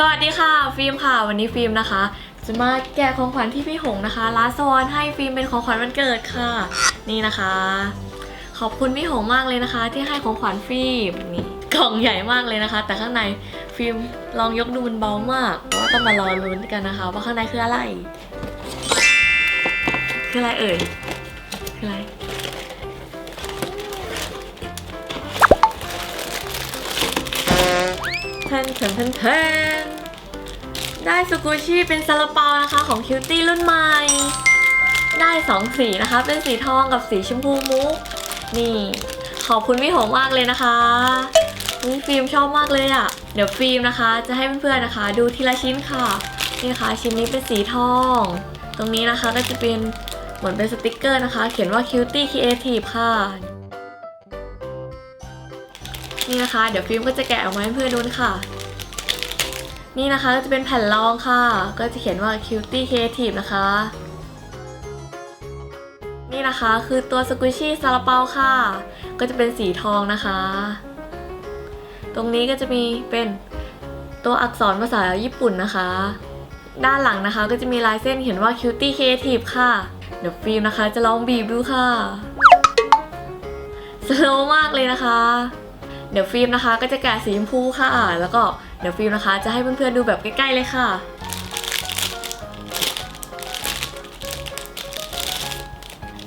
สวัสดีค่ะ ฟิล์มค่ะ วันนี้ฟิล์มนะคะ จะมาแกะของขวัญที่พี่หงนะคะร้านสวอนให้ฟิล์มเป็นของขวัญวันเกิดค่ะ นี่นะคะ ขอบคุณพี่หงมากเลยนะคะ ที่ให้ของขวัญฟิล์มนี่กล่องใหญ่มากเลยนะคะ แต่ข้างในฟิล์มลองยกดูมันเบามากเพราะว่าต้องมารอลุ้นกันนะคะ ว่าข้างในคืออะไร คืออะไรเอ่ยคืออะไร แทนแทนแทนแทนได้สกูชี่เป็นซาลาเปานะคะของคิวตี้รุ่นใหม่ ได้สองสีนะคะ เป็นสีทองกับสีชมพูมุก นี่ ขอบคุณพี่หงมากเลยนะคะอุ๊ยฟิล์มชอบมากเลยอะ่ะ เดี๋ยวฟิล์มนะคะ จะให้เพื่อนๆนะคะ ดูทีละชิ้นค่ะ นี่นะคะชิ้นนี้เป็นสีทอง ตรงนี้นะคะก็จะเป็นเหมือนเป็นสติกเกอร์นะคะ เขียนว่า Cutie Creative ค่ะ นี่นะคะ เดี๋ยวฟิล์มก็จะแกะออกมาให้เพื่อนดูค่ะ นี่นะคะก็จะเป็นแผ่นรองค่ะ ก็จะเขียนว่า Cutie Creative นะคะ นี่นะคะคือตัวสกุชี่ซาลาเปาค่ะ ก็จะเป็นสีทองนะคะ ตรงนี้ก็จะมีเป็นตัวอักษรภาษาญี่ปุ่นนะคะ ด้านหลังนะคะก็จะมีลายเส้นเขียนว่า Cutie Creative ค่ะ เดี๋ยวฟิล์มนะคะจะลองบีบดูค่ะสโลมากเลยนะคะ เดี๋ยวฟิล์มนะคะ ก็จะแกะสีชมพูค่ะ แล้วก็เดี๋ยวฟิล์มนะคะ จะให้เพื่อนๆดูแบบใกล้ๆเลยค่ะ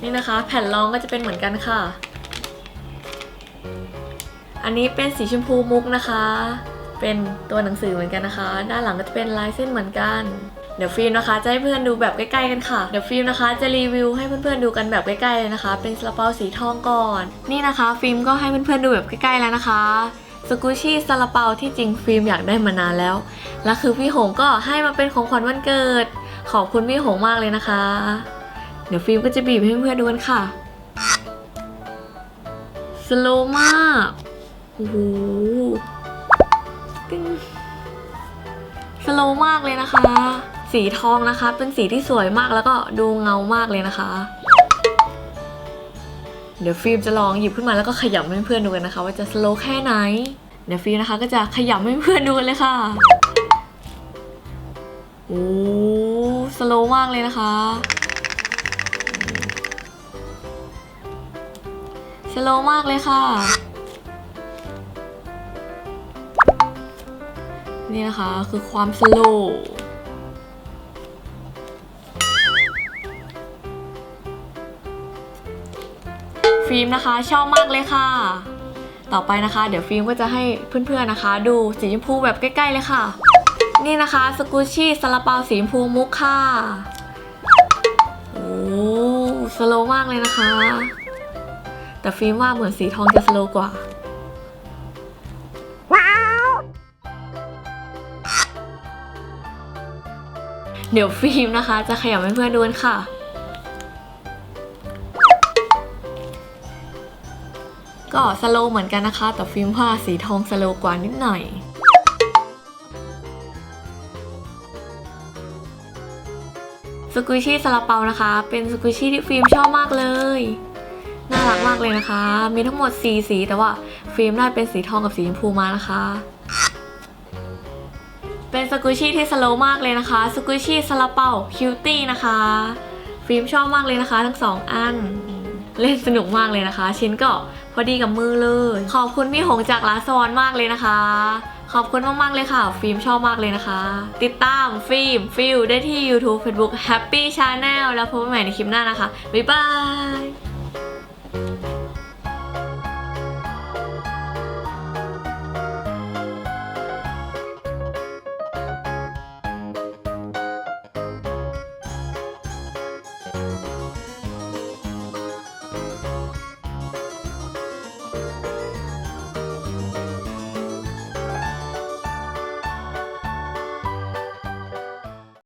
นี่นะคะ แผ่นรองก็จะเป็นเหมือนกันค่ะ อันนี้เป็นสีชมพูมุกนะคะ เป็นตัวหนังสือเหมือนกันนะคะ ด้านหลังก็จะเป็นลายเส้นเหมือนกัน เดี๋ยวฟิล์มนะคะจะให้เพื่อนดูแบบใกล้ๆกันค่ะ เดี๋ยวฟิล์มนะคะจะรีวิวให้เพื่อนๆดูกันแบบใกล้ๆเลยนะคะ เป็นซาลาเปาสีทองก่อน นี่นะคะ ฟิล์มก็ให้เพื่อนๆดูแบบใกล้ๆแล้วนะคะสกูชี่ซาลาเปาที่จริงฟิล์มอยากได้มานานแล้ว และคือพี่หงก็ให้มาเป็นของขวัญวันเกิด ขอบคุณพี่หงมากเลยนะคะ เดี๋ยวฟิล์มก็จะบีบให้เพื่อนๆดูกันค่ะสโลมากโอ้โหตึ้งสโลมากเลยนะคะ สีทองนะคะ เป็นสีที่สวยมากแล้วก็ดูเงามากเลยนะคะ เดี๋ยวฟิล์มจะลองหยิบขึ้นมาแล้วก็ขยำให้เพื่อนดูกันนะคะ ว่าจะสโลว์แค่ไหน เดี๋ยวฟิล์มนะคะก็จะขยำให้เพื่อนดูเลยค่ะโอ้สโลว์มากเลยนะคะสโลว์มากเลยค่ะนี่นะคะคือความสโลว์ ฟิล์มนะคะ ชอบมากเลยค่ะ ต่อไปนะคะ เดี๋ยวฟิล์มก็จะให้เพื่อนๆนะคะ ดูสีชมพูแบบใกล้ๆเลยค่ะ นี่นะคะสกูชี่ซาลาเปาสีชมพูมุกค่ะ โอ้สโลว์มากเลยนะคะ แต่ฟิล์มว่าเหมือนสีทองจะสโลว์กว่าเดี๋ยวฟิล์มนะคะ จะขยับให้เพื่อนดูกันค่ะ ก็สโลเหมือนกันนะคะ แต่ฟิล์มว่าสีทองสโลกว่านิดหน่อยสกุชี่ซาลาเปานะคะ เป็นสกุชี่ที่ฟิล์มชอบมากเลย น่ารักมากเลยนะคะ มีทั้งหมด 4 สี แต่ว่าฟิล์มได้เป็นสีทองกับสีชมพูมานะคะ เป็นสกุชี่ที่สโลมากเลยนะคะ สกุชี่ซาลาเปาคิวตี้นะคะ ฟิล์มชอบมากเลยนะคะ ทั้งสองอัน เล่นสนุกมากเลยนะคะ ชิ้นก็ พอดีกับมือเลย ขอบคุณพี่หงจากร้านสวอนมากเลยนะคะ ขอบคุณมาก ๆ เลยค่ะ ฟิล์มชอบมากเลยนะคะ ติดตามฟิล์มฟิลได้ที่ YouTube Facebook Happy Channel แล้วพบกันใหม่ในคลิปหน้านะคะ บ๊ายบาย